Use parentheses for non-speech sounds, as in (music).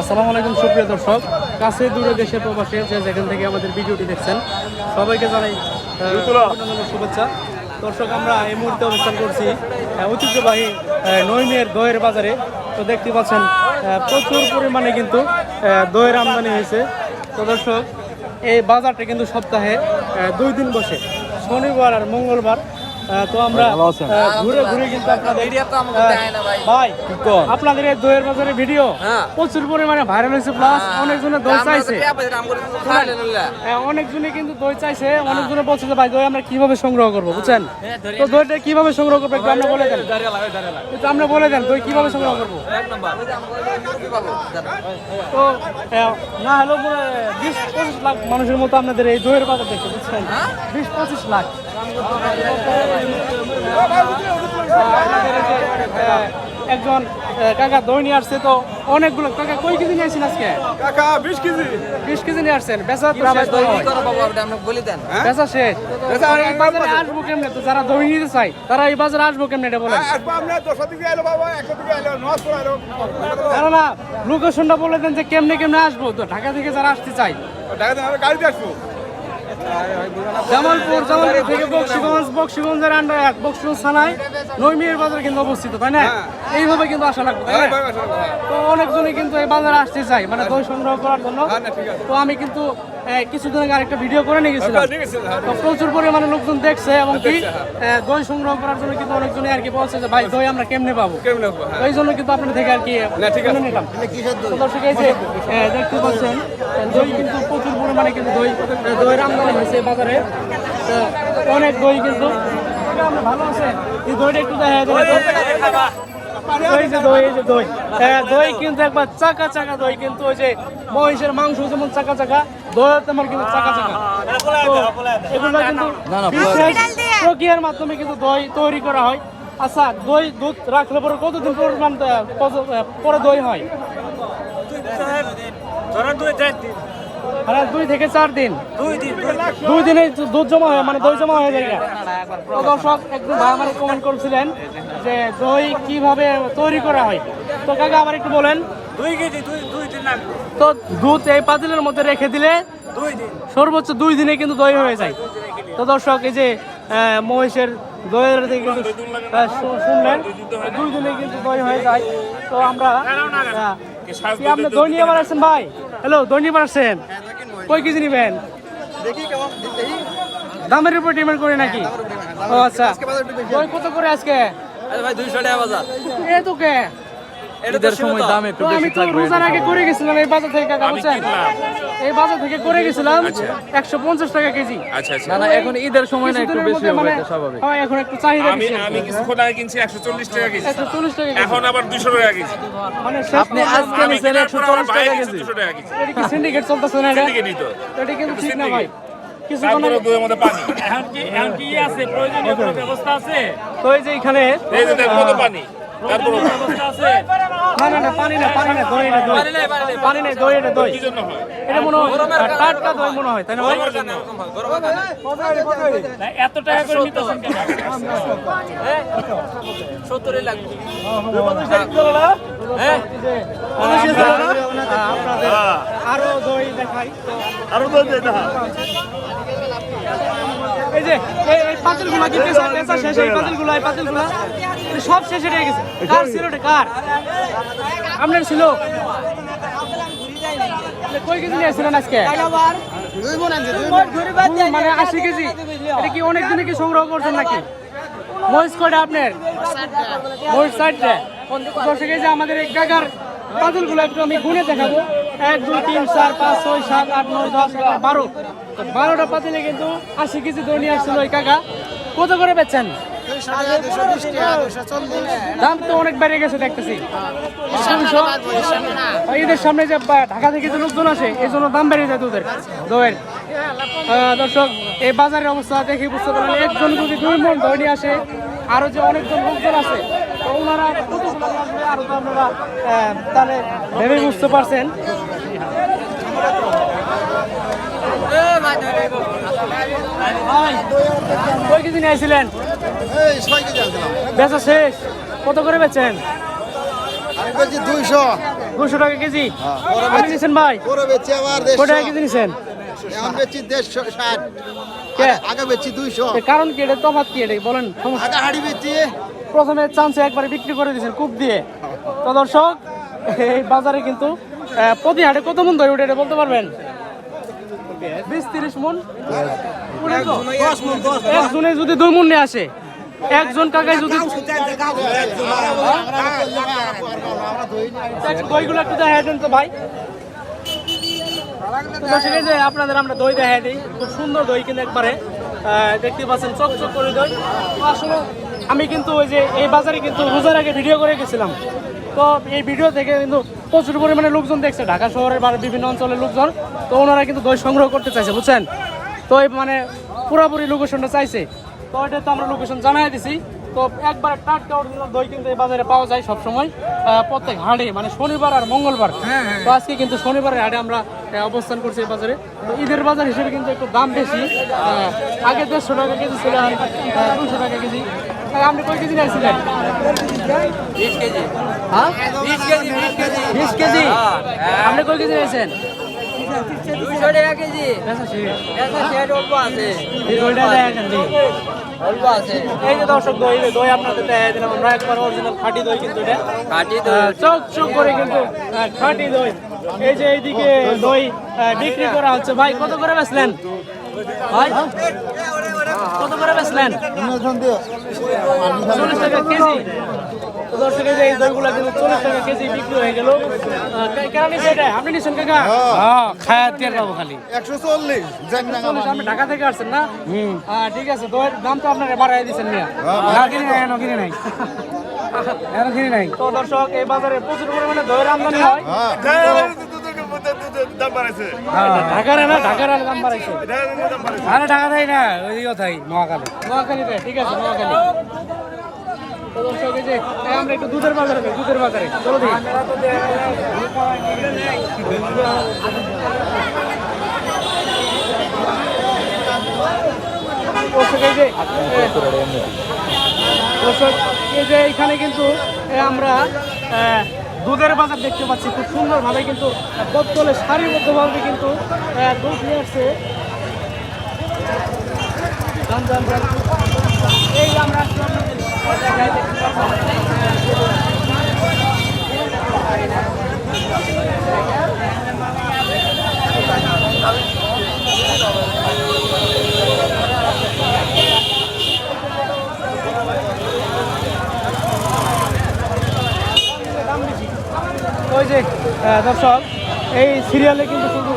আসসালামু আলাইকুম সুপ্রিয় দর্শক। কাছে দূরে দেশে প্রবাসে যে যেখান থেকে আমাদের ভিডিওটি দেখছেন সবাইকে জানাই অভিনন্দন শুভেচ্ছা। দর্শক আমরা এই মুহূর্তে অবস্থান করছি ঐতিহ্যবাহী নৈমের দইয়ের বাজারে। তো দেখতে পাচ্ছেন প্রচুর পরিমাণে কিন্তু দইয়ের আমদানি হয়েছে। তো দর্শক এই বাজারটা কিন্তু সপ্তাহে দুই দিন বসে। শনিবার আর মঙ্গলবার তো আমরা ঘুরে ঘুরে কিন্তু আপনাদের ভাই। আপনাদের এই দইয়ের বাজারে ভিডিও হ্যাঁ। প্রচুর পরিমাণে ভাইরাল হয়েছে প্লাস অনেকজনে দই চাইছে। হ্যাঁ, অনেকজনে কিন্তু দই চাইছে অনেকজনে বলছে যে ভাই দই আমরা কীভাবে সংগ্রহ করব? বুঝছেন? তো দইটা কীভাবে সংগ্রহ করব একটু আপনি বলে দেন। একটু আপনি বলে দেন দই কীভাবে সংগ্রহ করব? তো না পুরো বিশ পঁচিশ লাখ মানুষের মতো আপনাদের এই দইয়ের বাজার দেখছে বুঝছেন? বিশ পঁচিশ লাখ। একজন কাকা দই নিয়ে আসছে তো অনেকগুলো। কাকা কই কেজি নিয়ে আসছেন আজকে? কাকা বিশ কেজি। বিশ কেজি নিয়ে আসছেন। বেচা তো শেষ তো হয়। বলে দেন। বেচা শেষ বেচা এই বাজারে আসব কেমনে? তো যারা দই নিতে চাই তারা এই বাজারে আসব কেমনে এটা বলেন? আসব আমরা দশটা দিকে এলো বাবা একটা দিকে এলো নশো এলো। না না লোকেশনটা বলে দেন যে কেমনে কেমনে আসব। তো ঢাকা থেকে যারা আসতে চাই টাকা দিন আমরা গাড়িতে আসব। জামালপুর জামালপুর থেকে বক্সিগঞ্জ বক্সিগঞ্জের আন্ডার এক বক্সিগঞ্জ থানায় নৈমিয়ার বাজার কিন্তু অবস্থিত তাই না এইভাবে কিন্তু আসা লাগবে তাই না? ভাই। তো অনেকজনই কিন্তু এই বাজারে আসতে চাই মানে দই সংগ্রহ করার জন্য হ্যাঁ, আছে। তো আমি কিন্তু কিছুদিন আগে আরেকটা ভিডিও করে নিয়ে গেছিলাম। তো প্রচুর পরিমাণে লোকজন দেখছে এবং কি হ্যাঁ। দই সংগ্রহ করার জন্য কিন্তু অনেকজনই আর কি বলছে যে ভাই দই আমরা কেমনে পাবো? কেমন লাগবো হ্যাঁ। ওই জন্য কিন্তু আপনার থেকে আর কি নিলাম। দর্শক এই যে দেখতে পাচ্ছেন দই কিন্তু প্রচুর পরিমাণে কিন্তু দই দইয়ের আমদানি হয়েছে বাজারে। অনেক দই কিন্তু। ভালো আছে। এই দইটা একটু দেখা যায় যে দই এই যে দই। হ্যাঁ দই কিন্তু একবার চাকা চাকা দই কিন্তু ওই যে মহিষের মাংস যেমন চাকা চাকা দই তেমন কিন্তু চাকা চাকা। এগুলো কিন্তু বিশেষ প্রক্রিয়ার মাধ্যমে কিন্তু দই তৈরি করা হয়। আচ্ছা দই দুধ রাখলে পরে কতদিন পরিমাণ পরে দই হয়? মানে দুই থেকে চার দিন? দুই দিনে দুধ জমা হয় মানে দই জমা হয়ে যায় দর্শক একদম ভাই আমার কমেন্ট করছিলেন যে দই কীভাবে তৈরি করা হয়। তো কাকা আবার একটু বলেন। দুই কেজি দুই দুই দিন লাগবে। তো দুধ এই পাতিলের মধ্যে রেখে দিলে দুই দিন। সর্বোচ্চ দুই দিনে কিন্তু দই হয়ে যায়। তো দর্শক এই যে মহিষের দইয়ের দিকে কিন্তু শুনলেন দুই দিনে কিন্তু দই হয়ে যায়। তো আমরা কি আপনি দই নিয়ে ভাই? হ্যালো দই নিয়ে আবার কই কেজি নিবেন? দামের উপর ডিমান্ড করে নাকি? ও আচ্ছা। দই কত করে আজকে? ভাই দুইশো টাকা বাজার। এ তো কে? এটার সময় দাম একটু তো আমি তো রোজার আগে করে গেছিলাম এই বাজার থেকে কাকা বুঝছেন? এই বাজার থেকে করে গেছিলাম একশো পঞ্চাশ টাকা কেজি। আচ্ছা আচ্ছা। না না এখন ঈদের সময় না একটু বেশি হবে মানে এটা স্বাভাবিক। হয় এখন একটু চাহিদা আমি আমি কিছুক্ষণ আগে কিনছি একশো চল্লিশ টাকা কেজি। একশো চল্লিশ টাকা এখন আবার দুশো টাকা কেজি। মানে আপনি আজকে নিছেন কেনার একশো পর চল্লিশ আমার বাইরে টাকা কেজি দুশো টাকা কেজি। এটা কি সিন্ডিকেট চলতেছে না এটা? সিন্ডিকেটই তো। এটা কিন্তু ঠিক না ভাই। কিছুক্ষণ তারপরে দুধের মধ্যে পানি। এখন কি এখন কি আছে? প্রয়োজনীয় কোনো ব্যবস্থা আছে? তো এই যে এখানে এই যে দেখ কত পানি? তারপরে ব্যবস্থা আছে? না না না পানি না পানি না দই এটা দই। পানি নেই দই এটা দই। কি জন্য হয়? এটা মনে হয় টাটকা দই মনে হয় তাই না ভাই? গরমের জন্য না, এত টাকা করে নিতেছেন কেন? সত্তরই লাগবে। হ্যাঁ আপনাদের আরও দই দেখাই। আরও বলতে না এই যে, এই কি শেষ এই সব শেষে রয়ে গেছে। কার ছিল কার? ছিল? কই কেজি আজকে? মানে আশি কেজি? এটা কি অনেক দিনে কি সংগ্রহ করছেন নাকি? মহিষ কয়টা আপনার? মহিষ চারটে। দশ কেজি আমাদের এই কাকার পাতিলগুলো একটু আমি গুনে দেখাবো। এক, দুই, তিন, চার, পাঁচ, ছয়, সাত, আট, নয়, দশ বারো। বারোটা পাতিলে কিন্তু আশি কেজি দই নিয়ে আসছিল ওই কাকা। কত করে বেচছেন? দাম তো অনেক বেড়ে গেছে দেখতেছি। ঈদের সামনে যে ঢাকা থেকে যে লোকজন আসে, এই জন্য দাম বেড়ে যায় দুধের, দইয়ের। দর্শক, এই বাজারের অবস্থা দেখে বুঝতে পারলেন, একজন যদি দুই মন দই নিয়ে আসে, আরও যে অনেকজন লোকজন আছে ওনারা তো আপনারা তাহলে ভেবে বুঝতে পারছেন। কয় কেজি বেচা শেষ। কত করে বেচেন? দুইশো। দুশো টাকা কেজি? আপনি নিছেন ভাই? পুরো বেচি আবার কত টাকা কেজি এখন বেচি দেড়শো ষাট? আগে- বেচি দুইশো। কারণ কি? এটা তফাৎ কি? এটা বলেন আগে হাড়ি বেচি। প্রথমে চান্সে একবারে বিক্রি করে দিয়েছেন কূপ দিয়ে। তো দর্শক এই বাজারে কিন্তু প্রতি হাটে কত মন ধরে উঠে এটা বলতে পারবেন? বিশ তিরিশ মন? একজনে যদি দুই মন নিয়ে আসে একজন কাকাই যদি দইগুলো একটু দেখা দেন তো ভাই যে আপনাদের আমরা দই দেখা দিই খুব সুন্দর দই কিন্তু একবারে দেখতে পাচ্ছেন চকচক করে দই আসলে আমি কিন্তু ওই যে এই বাজারে কিন্তু রোজার আগে ভিডিও করে গেছিলাম তো এই ভিডিও থেকে কিন্তু প্রচুর পরিমাণে লোকজন দেখছে। ঢাকা শহরের বা বিভিন্ন অঞ্চলের লোকজন। তো ওনারা কিন্তু দই সংগ্রহ করতে চাইছে বুঝছেন? তো এই মানে পুরোপুরি লোকেশনটা চাইছে। তো এটা তো আমরা লোকেশন জানাই দিছি। তো একবার টাটকা অরিজিনাল দই কিন্তু এই বাজারে পাওয়া যায় সবসময়। প্রত্যেক হাটে মানে শনিবার আর মঙ্গলবার। তো আজকে কিন্তু শনিবারের হাটে আমরা অবস্থান করছি এই বাজারে। তো ঈদের বাজার হিসেবে কিন্তু একটু দাম বেশি। আগে দেড়শো টাকা কেজি ছিল দুশো টাকা কেজি। আপনি কয় কেজি নিয়েছিলেন? বিশ কেজি। হ্যাঁ বিশ আপনি কয় কেজি নিয়েছেন? দুইশো টাকা কেজি ঠিক আছে। একটা শেড অল্প আছে এই যে দর্শক দই দই আপনাদের দেখাই দিলাম। আমরা একবার অরিজিনাল খাঁটি দই কিন্তু এটা। চক চক করে কিন্তু আহ, খাঁটি দই। এই যে এইদিকে দই বিক্রি করা হচ্ছে। ভাই কত করে বেচলেন? ভাই? কত করে বেচলেন? চল্লিশ টাকা কেজি। তো দর্শক এই দইগুলো কিন্তু চল্লিশ টাকা কেজি বিক্রি হয়ে গেল। কেন নিচ্ছে এটা? আপনি নিচ্ছেন কাকা? হ্যাঁ। খায়া পাবো খালি। একশো চল্লিশ। চল্লিশ আপনি ঢাকা থেকে আসছেন না? হ্যাঁ ঠিক আছে দইয়ের দাম তো আপনারা বাড়াই দিচ্ছেন মিয়া। কিনে নাই কিনে নাই। (laughs) কিনে নাই। তো দর্শক এই বাজারে প্রচুর পরিমাণে দইয়ের আমদানি হয়। দাম বাড়াইছে। ঢাকার না ঢাকার আরে দাম বাড়াইছে। আরে ঢাকা থাই না ওই কথাই মহাকালী মহাকালীতে ঠিক আছে মহাকালী তো দর্শক এই যে আমরা একটু দুধের বাজারে দুধের বাজারে। চলো দেখি। দর্শক এই যে এখানে কিন্তু আমরা দুধের বাজার দেখতে পাচ্ছি, খুব সুন্দরভাবে কিন্তু বোতলে সারিবদ্ধভাবে কিন্তু দুধ নিয়ে আসছে। এই আমরা দেখতে পাচ্ছেন। ওই যে আহ, দর্শক এই সিরিয়ালে কিন্তু শুধু